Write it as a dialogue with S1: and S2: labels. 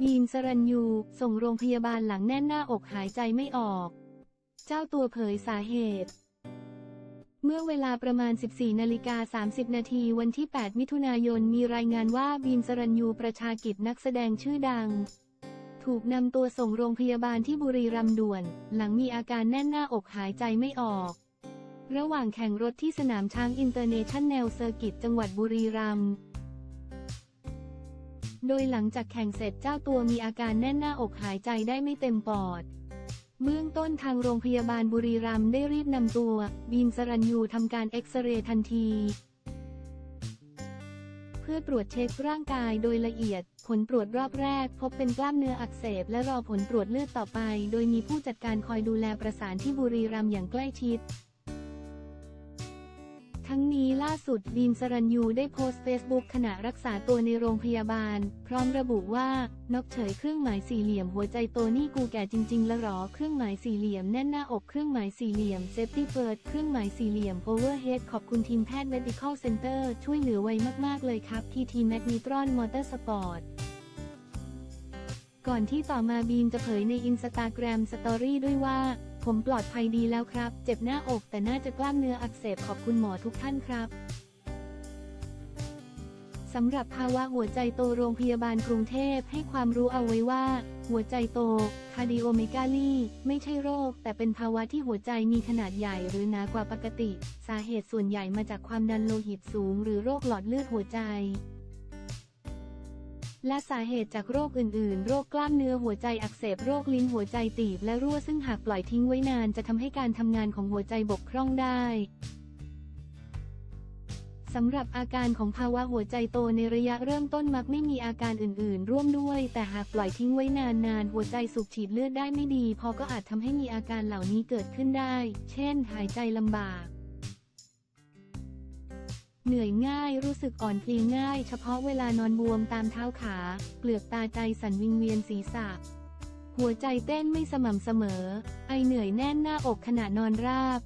S1: บีนสรัญยู ส่งโรงพยาบาลหลังแน่นหน้าอกหายใจไม่ออก เจ้าตัวเผยสาเหตุ เมื่อเวลาประมาณ 14นาฬิกา30 นาทีวันที่ 8 มิถุนายน มีรายงานว่าบีมสรัญยูประชากิจนักแสดงชื่อดัง ถูกนำตัวส่งโรงพยาบาลที่บุรีรัมย์ด่วน หลังมีอาการแน่นหน้าอกหายใจไม่ออก ระหว่างแข่งรถที่สนามช้างอินเตอร์เนชั่นแนลเซอร์กิตจังหวัดบุรีรัมย์ โดยหลังจากแข่งเสร็จเจ้าตัวมีอาการแน่นหน้าอกหายใจได้ไม่เต็มปอด เบื้องต้นทางโรงพยาบาลบุรีรัมย์ได้รีบนำตัว บีมสรัญยูทำการเอ็กซเรย์ทันที เพื่อตรวจเช็คร่างกายโดยละเอียด ผลตรวจรอบแรก พบเป็นกล้ามเนื้ออักเสบ และรอผลตรวจเลือดต่อไป โดยมีผู้จัดการคอยดูแลประสานที่บุรีรัมย์อย่างใกล้ชิด ทั้งนี้ล่าสุดบีมสรัญยูได้โพสต์เฟซบุ๊กขณะรักษาตัวในโรงพยาบาล พร้อมระบุว่านกเฉยเครื่องหมายสี่เหลี่ยมหัวใจโตนี่กูแก่จริงๆ ละหรอเครื่องหมายสี่เหลี่ยมแน่นหน้าอกเครื่องหมายสี่เหลี่ยมเซฟตี้เฟิร์เครื่องหมายสี่เหลี่ยมโอเวอร์เฮดขอบคุณทีมแพทย์ medical center ช่วยเหลือไวมากๆเลยครับทีทีแมกนิตรอนมอเตอร์สปอร์ตก่อนที่ต่อมาบีมจะเผยในอินสตาแกรมสตอรี่ด้วยว่า ผมปลอดภัยดีแล้วครับ เจ็บหน้าอกแต่น่าจะกล้ามเนื้ออักเสบขอบคุณหมอทุกท่านครับสำหรับภาวะหัวใจโตโรงพยาบาลกรุงเทพให้ความรู้เอาไว้ว่า หัวใจโต คาร์ดิโอเมกาลีไม่ใช่โรค แต่เป็นภาวะที่หัวใจมีขนาดใหญ่หรือหนากว่าปกติ สาเหตุส่วนใหญ่มาจากความดันโลหิตสูง หรือโรคหลอดเลือดหัวใจ และสาเหตุจากโรคอื่นๆ โรคกล้ามเนื้อหัวใจอักเสบ โรคลิ้นหัวใจตีบและรั่วซึ่งหากปล่อยทิ้งไว้นานจะทำให้การทำงานของหัวใจบกพร่องได้สำหรับอาการของภาวะหัวใจโตในระยะเริ่มต้นมักไม่มีอาการอื่นๆ ร่วมด้วย แต่หากปล่อยทิ้งไว้นานๆ หัวใจสูบฉีดเลือดได้ไม่ดี พอก็อาจทำให้มีอาการเหล่านี้เกิดขึ้นได้ เช่น หายใจลำบาก เหนื่อยง่ายรู้สึกอ่อนเพลียง่าย เฉพาะเวลานอนบวมตามเท้าขา เปลือกตาใจสั่นวิงเวียนศีรษะ หัวใจเต้นไม่สม่ำเสมอ ไอเหนื่อยแน่นหน้าอกขณะนอนราบ